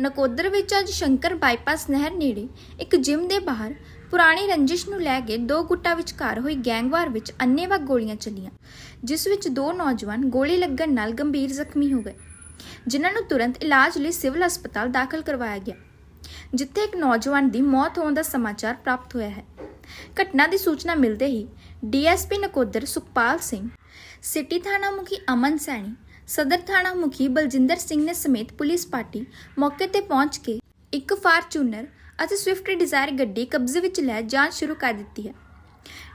ਨਕੋਦਰ ਵਿੱਚ ਅੱਜ ਸ਼ੰਕਰ ਬਾਈਪਾਸ ਨਹਿਰ ਨੇੜੇ ਇੱਕ ਜਿਮ ਦੇ ਬਾਹਰ ਪੁਰਾਣੀ ਰੰਜਿਸ਼ ਨੂੰ ਲੈ ਕੇ ਦੋ ਗੁੱਟਾਂ ਵਿਚਕਾਰ ਹੋਈ ਗੈਂਗਵਾਰ ਵਿੱਚ ਅੰਨ੍ਹੇਵਾਹ ਗੋਲੀਆਂ ਚੱਲੀਆਂ, ਜਿਸ ਵਿੱਚ ਦੋ ਨੌਜਵਾਨ ਗੋਲੀ ਲੱਗਣ ਨਾਲ ਗੰਭੀਰ ਜ਼ਖਮੀ ਹੋ ਗਏ, ਜਿਨ੍ਹਾਂ ਨੂੰ ਤੁਰੰਤ ਇਲਾਜ ਲਈ ਸਿਵਲ ਹਸਪਤਾਲ ਦਾਖਲ ਕਰਵਾਇਆ ਗਿਆ, ਜਿੱਥੇ ਇੱਕ ਨੌਜਵਾਨ ਦੀ ਮੌਤ ਹੋਣ ਦਾ ਸਮਾਚਾਰ ਪ੍ਰਾਪਤ ਹੋਇਆ ਹੈ। ਘਟਨਾ ਦੀ ਸੂਚਨਾ ਮਿਲਦੇ ਹੀ ਡੀਐਸਪੀ ਨਕੋਦਰ ਸੁਖਪਾਲ ਸਿੰਘ, ਸਿਟੀ ਥਾਣਾ ਮੁਖੀ ਅਮਨ ਸੈਣੀ ਸਦਰ ਥਾਣਾ ਮੁਖੀ ਬਲਜਿੰਦਰ ਸਿੰਘ ਨੇ ਸਮੇਤ ਪੁਲਿਸ ਪਾਰਟੀ ਮੌਕੇ ਤੇ ਪਹੁੰਚ ਕੇ ਇੱਕ ਫਾਰਚੂਨਰ ਅਤੇ ਸਵਿਫਟ ਡਿਜ਼ਾਇਰ ਗੱਡੀ ਕਬਜ਼ੇ ਵਿੱਚ ਲੈ ਜਾਂਚ ਸ਼ੁਰੂ ਕਰ ਦਿੱਤੀ ਹੈ।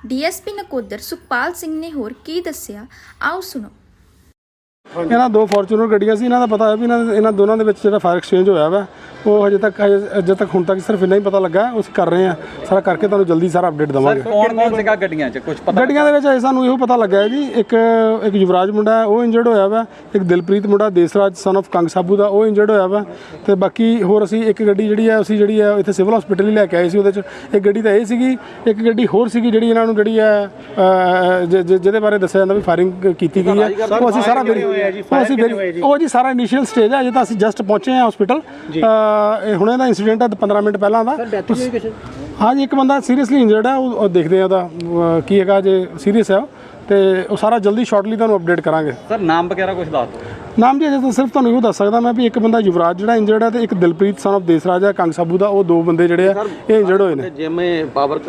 ਡੀਐਸਪੀ ਨਕੋਦਰ ਸੁਖਪਾਲ ਸਿੰਘ ਨੇ ਹੋਰ ਕੀ ਦੱਸਿਆ? ਆਓ ਸੁਣੋ। ਇਹਨਾਂ ਦੋ ਫੋਰਚੂਨਰ ਗੱਡੀਆਂ ਸੀ ਇਹਨਾਂ ਦਾ ਪਤਾ ਹੈ ਵੀ ਇਹਨਾਂ ਦੇ- ਇਹਨਾਂ ਦੋਨਾਂ ਦੇ ਵਿੱਚ ਜਿਹੜਾ ਫਾਇਰ ਐਕਸਚੇਂਜ ਹੋਇਆ ਵਾ ਉਹ ਹਜੇ ਤੱਕ ਹਜੇ ਅਜੇ ਤੱਕ ਹੁਣ ਤੱਕ ਸਿਰਫ ਇੰਨਾ ਹੀ ਪਤਾ ਲੱਗਾ। ਅਸੀਂ ਕਰ ਰਹੇ ਹਾਂ। ਸਾਰਾ ਕਰਕੇ ਤੁਹਾਨੂੰ ਜਲਦੀ ਸਾਰਾ ਅਪਡੇਟ ਦਵਾਂਗੇ। ਕੌਣ ਕੌਣ ਸੀਗਾ ਗੱਡੀਆਂ 'ਚ? ਕੁਝ ਪਤਾ ਗੱਡੀਆਂ ਦੇ ਵਿੱਚ ਅਜੇ ਸਾਨੂੰ ਇਹੋ ਪਤਾ ਲੱਗਾ ਹੈ ਜੀ ਇੱਕ ਇੱਕ ਯੁਵਰਾਜ ਮੁੰਡਾ ਹੈ ਉਹ ਇੰਜਰਡ ਹੋਇਆ ਵਾ ਇੱਕ ਦਿਲਪ੍ਰੀਤ ਮੁੰਡਾ ਦੇਸਰਾਜ ਸਨ of ਕੰਗ ਸਾਬੂ ਦਾ ਉਹ ਇੰਜਰਡ ਹੋਇਆ ਵਾ। ਤੇ ਬਾਕੀ ਹੋਰ ਅਸੀਂ ਇੱਕ ਗੱਡੀ ਜਿਹੜੀ ਹੈ ਅਸੀਂ ਜਿਹੜੀ ਹੈ ਇੱਥੇ ਸਿਵਲ ਹਸਪੀਟਲ ਹੀ ਲੈ ਕੇ ਆਏ ਸੀ ਉਹਦੇ ਚ। ਇੱਕ ਗੱਡੀ ਤਾਂ ਇਹ ਸੀਗੀ ਇੱਕ ਗੱਡੀ ਹੋਰ ਸੀਗੀ ਜਿਹੜੀ ਇਹਨਾਂ ਨੂੰ ਜਿਹੜੀ ਹੈ ਅਹ, ਜ- ਜ- ਜਿਹਦੇ ਬਾਰੇ ਦੱਸਿਆ ਜਾਂਦਾ ਵੀ ਫਾਇਰਿੰਗ ਕੀਤੀ ਗਈ ਹੈ। ਉਹ ਅਸੀਂ ਸਾਰਾ ਵੈਰੀ- ਉਹ ਅਸੀਂ ਵੈਰੀ- ਉਹ ਜੀ ਸਾਰਾ ਇਨੀਸ਼ੀਅਲ ਸਟੇਜ ਹੈ ਅਜੇ ਤਾਂ ਅਸੀਂ ਜਸਟ ਪਹੁੰਚੇ ਹਾਂ ਹਸਪੀਟਲ ਇਹ ਹੁਣੇ ਦਾ ਇਨਸੀਡੈਂਟ ਹੈ 15 ਮਿੰਟ ਪਹਿਲਾਂ ਦਾ। ਹਾਂ ਜੀ ਇੱਕ ਬੰਦਾ ਸੀਰੀਅਸਲੀ ਇੰਜਰਡ ਹੈ ਉਹ ਦੇਖਦੇ ਆ ਉਹਦਾ ਅਹ, ਕੀ ਹੈਗਾ ਜੇ ਸੀਰੀਅਸ ਹੈ ਉਹ, ਤੇ ਉਹ ਸਾਰਾ ਜਲਦੀ ਸ਼ਾਰਟਲੀ ਤੁਹਾਨੂੰ ਅਪਡੇਟ ਕਰਾਂਗੇ। ਸਰ ਨਾਮ ਵਗੈਰਾ ਕੁਝ ਦੱਸ ਦਿਓ। ਨਾਮ ਜੀ ਅਜੇ ਤਾਂ ਸਿਰਫ ਤੁਹਾਨੂੰ ਇਹੋ ਦੱਸ ਸਕਦਾ ਮੈਂ ਵੀ ਇੱਕ ਬੰਦਾ ਯੁਵਰਾਜ ਜਿਹੜਾ ਇੰਜਰਡ ਹੈ ਤੇ ਇੱਕ ਦਿਲਪ੍ਰੀਤ ਸਨ of ਦੇਸਰਾਜ ਹੈ ਕੰਗ ਸਾਬੂ ਦਾ ਉਹ ਦੋ ਬੰਦੇ ਜਿਹੜੇ ਆ ਇਹ ਇੰਜਰਡ ਹੋਏ ਨੇ। ਜਿਮ ਪਾਵਰ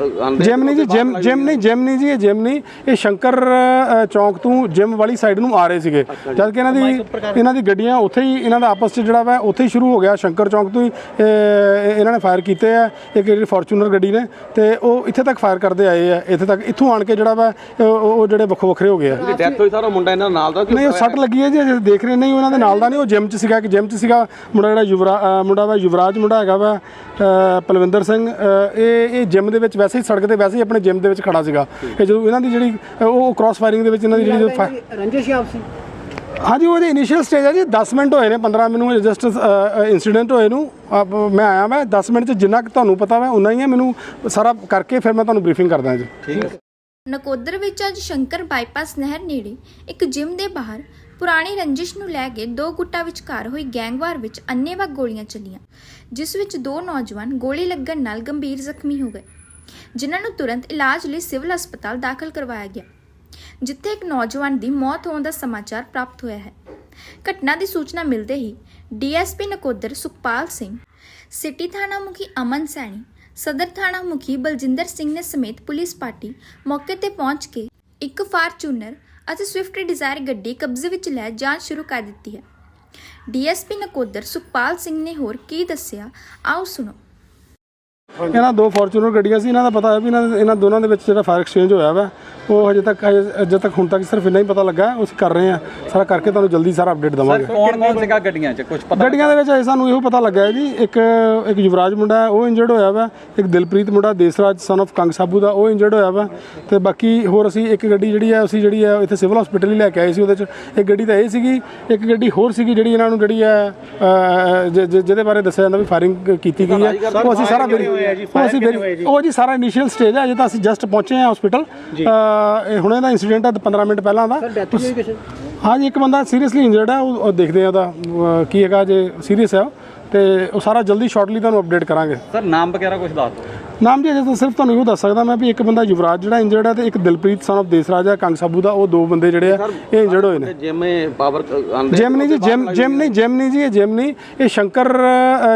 ਜਿਮ ਨਹੀਂ ਜੀ ਜਿਮ ਜਿਮ ਨਹੀਂ ਜਿਮ ਨਹੀਂ ਜੀ ਇਹ ਜਿਮ ਨਹੀਂ ਇਹ ਸ਼ੰਕਰ ਚੌਂਕ ਤੋਂ ਜਿਮ ਵਾਲੀ ਸਾਈਡ ਨੂੰ ਆ ਰਹੇ ਸੀਗੇ। ਜਦ ਕਿ ਇਹਨਾਂ ਦੀ ਇਹਨਾਂ ਦੀ ਗੱਡੀਆਂ ਉੱਥੇ ਹੀ ਇਹਨਾਂ ਦਾ ਆਪਸ 'ਚ ਜਿਹੜਾ ਵਾ ਉੱਥੇ ਹੀ ਸ਼ੁਰੂ ਹੋ ਗਿਆ ਸ਼ੰਕਰ ਚੌਂਕ ਤੋਂ ਹੀ ਇਹ- ਇਹਨਾਂ ਨੇ ਫਾਇਰ ਕੀਤੇ ਆ ਇੱਕ ਜਿਹੜੀ ਫੋਰਚੂਨਰ ਗੱਡੀ ਨੇ ਤੇ ਉਹ ਇੱਥੇ ਤੱਕ ਫਾਇਰ ਕਰਦੇ ਆਏ ਆ ਇੱਥੇ ਤੱਕ ਇੱਥੋਂ ਆਣ ਕੇ ਜਿਹੜਾ ਵਾ ਉਹ ਜਿਹੜੇ ਵੱਖੋ ਵੱਖਰੇ ਹੋ ਗਏ ਆ। ਡੈਥ ਹੋਈ ਸਾਰਾ ਮੁੰਡਾ ਇਹਨਾਂ ਨਾਲ ਦਾ ਨਹੀਂ ਉਹ ਸੱਟ ਲੱਗੀ ਹੈ ਜੀ ਦੇਖ ਰਹੇ ਨਹੀਂ ਉਹਨਾਂ ਦੇ ਨਾਲ ਦਾ ਨਹੀਂ ਉਹ ਜਿਮ 'ਚ ਸੀਗਾ ਕਿ ਜਿਮ 'ਚ ਸੀਗਾ ਮੁੰਡਾ ਜਿਹੜਾ ਯੁਵਰਾ ਮੁੰਡਾ ਵਾ ਯੁਵਰਾਜ ਮੁੰਡਾ ਹੈਗਾ ਵਾ ਅ, ਪਲਵਿੰਦਰ ਸਿੰਘ ਇਹ ਇਹ ਜਿਮ ਦੇ ਵਿੱਚ ਵੈਸੇ ਹੀ ਸੜਕ ਤੇ ਵੈਸੇ ਹੀ ਆਪਣੇ ਜਿਮ ਦੇ ਵਿੱਚ ਖੜਾ ਸੀਗਾ। ਇਹ ਜਦੋਂ ਇਹਨਾਂ ਦੀ ਜਿਹੜੀ ਉਹ ਕ੍ਰਾਸ ਫਾਇਰਿੰਗ ਦੇ ਵਿੱਚ ਇਹਨਾਂ ਦੀ ਜਿਹੜੀ ਰੰਜਿਸ਼ ਆਪਸੀ? ਹਾਂਜੀ ਉਹਦੇ ਇਨੀਸ਼ੀਅਲ ਸਟੇਜ ਹੈ ਜੀ 10 ਮਿੰਟ ਹੋਏ ਨੇ 15 ਮੈਨੂੰ ਜਸਟ ਇਨਸੀਡੈਂਟ ਹੋਏ ਨੂੰ ਆਪ- ਮੈਂ ਆਇਆ ਮੈਂ 10 ਮਿੰਟ 'ਚ ਜਿੰਨਾ ਕੁ ਤੁਹਾਨੂੰ ਪਤਾ ਵਾ ਉਨਾ ਹੀ ਹੈ ਮੈਨੂੰ ਸਾਰਾ ਕਰਕੇ ਫਿਰ ਮੈਂ ਤੁਹਾਨੂੰ ਬਰੀਫਿੰਗ ਕਰਦਾ ਜੀ। ਨਕੋਦਰ ਵਿੱਚ ਅੱਜ ਸ਼ੰਕਰ ਬਾਈਪਾਸ ਨਹਿਰ ਨੇੜੇ ਇੱਕ ਜਿਮ ਦੇ ਬਾਹਰ ਪੁਰਾਣੀ ਰੰਜਿਸ਼ ਨੂੰ ਲੈ ਕੇ ਦੋ ਗੁੱਟਾਂ ਵਿਚਕਾਰ ਹੋਈ ਗੈਂਗਵਾਰ ਵਿੱਚ ਅੰਨ੍ਹੇਵਾਹ ਗੋਲੀਆਂ ਚੱਲੀਆਂ, ਜਿਸ ਵਿੱਚ ਦੋ ਨੌਜਵਾਨ ਗੋਲੀ ਲੱਗਣ ਨਾਲ ਗੰਭੀਰ ਜ਼ਖਮੀ ਹੋ ਗਏ, ਜਿਨ੍ਹਾਂ ਨੂੰ ਤੁਰੰਤ ਇਲਾਜ ਲਈ ਸਿਵਲ ਹਸਪਤਾਲ ਦਾਖਲ ਕਰਵਾਇਆ ਗਿਆ, ਜਿੱਥੇ ਇੱਕ ਨੌਜਵਾਨ ਦੀ ਮੌਤ ਹੋਣ ਦਾ ਸਮਾਚਾਰ ਪ੍ਰਾਪਤ ਹੋਇਆ ਹੈ। ਘਟਨਾ ਦੀ ਸੂਚਨਾ ਮਿਲਦੇ ਹੀ ਡੀਐਸਪੀ ਨਕੋਦਰ ਸੁਖਪਾਲ ਸਿੰਘ, ਸਿਟੀ ਥਾਣਾ ਮੁਖੀ ਅਮਨ ਸੈਣੀ, ਸਦਰ ਥਾਣਾ ਮੁਖੀ ਬਲਜਿੰਦਰ ਸਿੰਘ ਨੇ ਸਮੇਤ ਪੁਲਿਸ ਪਾਰਟੀ ਮੌਕੇ ਤੇ ਪਹੁੰਚ ਕੇ ਇੱਕ ਫਾਰਚੂਨਰ ਅਤੇ ਸਵਿਫਟ ਡਿਜ਼ਾਇਰ ਗੱਡੀ ਕਬਜ਼ੇ ਵਿੱਚ ਲੈ ਜਾਂਚ ਸ਼ੁਰੂ ਕਰ ਦਿੱਤੀ ਹੈ। ਡੀਐਸਪੀ ਨਕੋਦਰ ਸੁਖਪਾਲ ਸਿੰਘ ਨੇ ਹੋਰ ਕੀ ਦੱਸਿਆ? ਆਓ ਸੁਣੋ। ਇਹਨਾਂ ਦੋ ਫੋਰਚੂਨਰ ਗੱਡੀਆਂ ਸੀ ਇਹਨਾਂ ਦਾ ਪਤਾ ਹੈ ਵੀ ਇਹਨਾਂ ਇਹਨਾਂ ਦੋਨਾਂ ਦੇ ਵਿੱਚ ਜਿਹੜਾ ਫਾਇਰ ਐਕਸਚੇਂਜ ਹੋਇਆ ਵਾ ਉਹ ਹਜੇ ਤੱਕ ਅਜੇ ਤੱਕ ਹੁਣ ਤੱਕ ਸਿਰਫ ਇੰਨਾ ਹੀ ਪਤਾ ਲੱਗਾ। ਅਸੀਂ ਕਰ ਰਹੇ ਹਾਂ। ਸਾਰਾ ਕਰਕੇ ਤੁਹਾਨੂੰ ਜਲਦੀ ਸਾਰਾ ਅਪਡੇਟ ਦਵਾਂਗੇ। ਕੌਣ ਕੌਣ ਸੀਗਾ ਗੱਡੀਆਂ 'ਚ? ਕੁਝ ਪਤਾ ਗੱਡੀਆਂ ਦੇ ਵਿੱਚ ਅਜੇ ਸਾਨੂੰ ਇਹੋ ਪਤਾ ਲੱਗਾ ਹੈ ਜੀ ਇੱਕ ਇੱਕ ਯੁਵਰਾਜ ਮੁੰਡਾ ਉਹ ਇੰਜਰਡ ਹੋਇਆ ਵਾ ਇੱਕ ਦਿਲਪ੍ਰੀਤ ਮੁੰਡਾ ਦੇਸਰਾਜ ਸਨ of ਕੰਗ ਸਾਬੂ ਦਾ ਉਹ ਇੰਜਰਡ ਹੋਇਆ ਵਾ। ਤੇ ਬਾਕੀ ਹੋਰ ਅਸੀਂ ਇੱਕ ਗੱਡੀ ਜਿਹੜੀ ਹੈ ਅਸੀਂ ਜਿਹੜੀ ਹੈ ਇੱਥੇ ਸਿਵਲ ਹਸਪੀਟਲ ਹੀ ਲੈ ਕੇ ਆਏ ਸੀ ਉਹਦੇ ਚ। ਇੱਕ ਗੱਡੀ ਤਾਂ ਇਹ ਸੀਗੀ ਇੱਕ ਗੱਡੀ ਹੋਰ ਸੀਗੀ ਜਿਹੜੀ ਇਹਨਾਂ ਨੂੰ ਜਿਹੜੀ ਹੈ ਜਿਹਦੇ ਬਾਰੇ ਦੱਸਿਆ ਜਾਂਦਾ ਵੀ ਫਾਇਰਿੰਗ ਕੀਤੀ ਗਈ ਹੈ। ਉਹ ਅਸੀਂ ਸਾਰਾ ਵੈਰੀ- ਉਹ ਅਸੀਂ ਵੈਰੀ- ਉਹ ਜੀ ਸਾਰਾ ਇਨੀਸ਼ੀਅਲ ਸਟੇਜ ਹੈ ਅਜੇ ਤਾਂ ਅਸੀਂ ਜਸਟ ਪਹੁੰਚੇ ਹਾਂ ਹਸਪੀਟਲ ਇਹ ਹੁਣੇ ਦਾ ਇਨਸੀਡੈਂਟ ਹੈ 15 ਮਿੰਟ ਪਹਿਲਾਂ ਦਾ। ਡੈਥ ਹੋਈ ਕਿਸੇ ਹਾਂ ਜੀ ਇੱਕ ਬੰਦਾ ਸੀਰੀਅਸਲੀ ਇੰਜਰਡ ਹੈ ਉਹ ਦੇਖਦੇ ਆ ਉਹਦਾ ਅਹ, ਕੀ ਹੈਗਾ ਜੇ ਸੀਰੀਅਸ ਹੈ ਉਹ, ਤੇ ਉਹ ਸਾਰਾ ਜਲਦੀ ਸ਼ਾਰਟਲੀ ਤੁਹਾਨੂੰ ਅਪਡੇਟ ਕਰਾਂਗੇ। ਸਰ ਨਾਮ ਵਗੈਰਾ ਕੁਝ ਦੱਸ ਦਿਓ। ਨਾਮ ਜੀ ਅਜੇ ਤਾਂ ਸਿਰਫ ਤੁਹਾਨੂੰ ਇਹੋ ਦੱਸ ਸਕਦਾ ਮੈਂ ਵੀ ਇੱਕ ਬੰਦਾ ਯੁਵਰਾਜ ਜਿਹੜਾ ਇੰਜਰਡ ਹੈ ਤੇ ਇੱਕ ਦਿਲਪ੍ਰੀਤ ਸਨ of ਦੇਸਰਾਜ ਹੈ ਕੰਗ ਸਾਬੂ ਦਾ ਉਹ ਦੋ ਬੰਦੇ ਜਿਹੜੇ ਆ ਇਹ ਇੰਜਰਡ ਹੋਏ ਨੇ। ਜਿਮ ਪਾਵਰ ਆਂਦੇ ਜਿਮ ਨਹੀਂ ਜੀ ਜਿਮ ਜਿਮ ਨਹੀਂ ਜਿਮ ਨਹੀਂ ਜੀ ਇਹ ਜਿਮ ਨਹੀਂ ਇਹ ਸ਼ੰਕਰ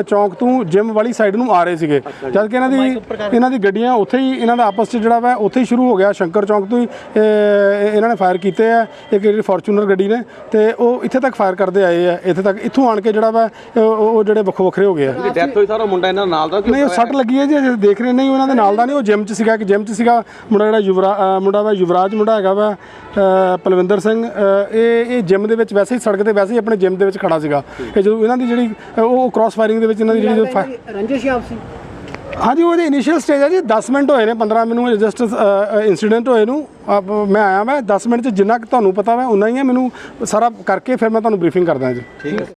ਚੌਂਕ ਤੋਂ ਜਿਮ ਵਾਲੀ ਸਾਈਡ ਨੂੰ ਆ ਰਹੇ ਸੀਗੇ। ਜਦ ਕਿ ਇਹਨਾਂ ਦੀ ਇਹਨਾਂ ਦੀ ਗੱਡੀਆਂ ਉੱਥੇ ਹੀ ਇਹਨਾਂ ਦਾ ਆਪਸ 'ਚ ਜਿਹੜਾ ਵਾ ਉੱਥੇ ਹੀ ਸ਼ੁਰੂ ਹੋ ਗਿਆ ਸ਼ੰਕਰ ਚੌਂਕ ਤੋਂ ਹੀ ਇਹ- ਇਹਨਾਂ ਨੇ ਫਾਇਰ ਕੀਤੇ ਆ ਇੱਕ ਜਿਹੜੀ ਫੋਰਚੂਨਰ ਗੱਡੀ ਨੇ ਤੇ ਉਹ ਇੱਥੇ ਤੱਕ ਫਾਇਰ ਕਰਦੇ ਆਏ ਆ ਇੱਥੇ ਤੱਕ ਇੱਥੋਂ ਆਣ ਕੇ ਜਿਹੜਾ ਵਾ ਉਹ ਜਿਹੜੇ ਵੱਖੋ ਵੱਖਰੇ ਹੋ ਗਏ ਆ। ਡੈਥ ਹੋਈ ਸਾਰਾ ਮੁੰਡਾ ਇਹਨਾਂ ਨਾਲ ਦਾ ਨਹੀਂ ਉਹ ਸੱਟ ਲੱਗੀ ਹੈ ਜੀ ਦੇਖ ਰਹੇ ਨਹੀਂ ਉਹਨਾਂ ਦੇ ਨਾਲ ਦਾ ਨਹੀਂ ਉਹ ਜਿਮ 'ਚ ਸੀਗਾ ਕਿ ਜਿਮ 'ਚ ਸੀਗਾ ਮੁੰਡਾ ਜਿਹੜਾ ਯੁਵਰਾ ਅ, ਮੁੰਡਾ ਵਾ ਯੁਵਰਾਜ ਮੁੰਡਾ ਹੈਗਾ ਵਾ ਅ, ਪਲਵਿੰਦਰ ਸਿੰਘ ਅ, ਇਹ ਇਹ ਜਿਮ ਦੇ ਵਿੱਚ ਵੈਸੇ ਹੀ ਸੜਕ ਤੇ ਵੈਸੇ ਹੀ ਆਪਣੇ ਜਿਮ ਦੇ ਵਿੱਚ ਖੜਾ ਸੀਗਾ। ਇਹ ਜਦੋਂ ਇਹਨਾਂ ਦੀ ਜਿਹੜੀ ਅ, ਉਹ ਕ੍ਰਾਸ ਫਾਇਰਿੰਗ ਦੇ ਵਿੱਚ ਇਹਨਾਂ ਦੀ ਜਿਹੜੀ ਜਦੋਂ ਫਾ- ਰੰਜਿਸ਼ ਆਪਸੀ ਹਾਂਜੀ ਉਹਦੇ ਇਨੀਸ਼ੀਅਲ ਸਟੇਜ ਹੈ ਜੀ 10 ਮਿੰਟ ਹੋਏ ਨੇ 15 ਮੈਨੂੰ ਜਸਟ ਇਨਸੀਡੈਂਟ ਹੋਏ ਨੂੰ। ਆਪ- ਮੈਂ ਆਇਆ ਮੈਂ 10 ਮਿੰਟ 'ਚ ਜਿੰਨਾ ਕੁ ਤੁਹਾਨੂੰ ਪਤਾ ਵਾ ਉਨਾ ਹੀ ਹੈ ਮੈਨੂੰ ਸਾਰਾ ਕਰਕੇ ਫਿਰ ਮੈਂ ਤੁਹਾਨੂੰ ਬਰੀਫਿੰਗ ਕਰਦਾ ਜੀ।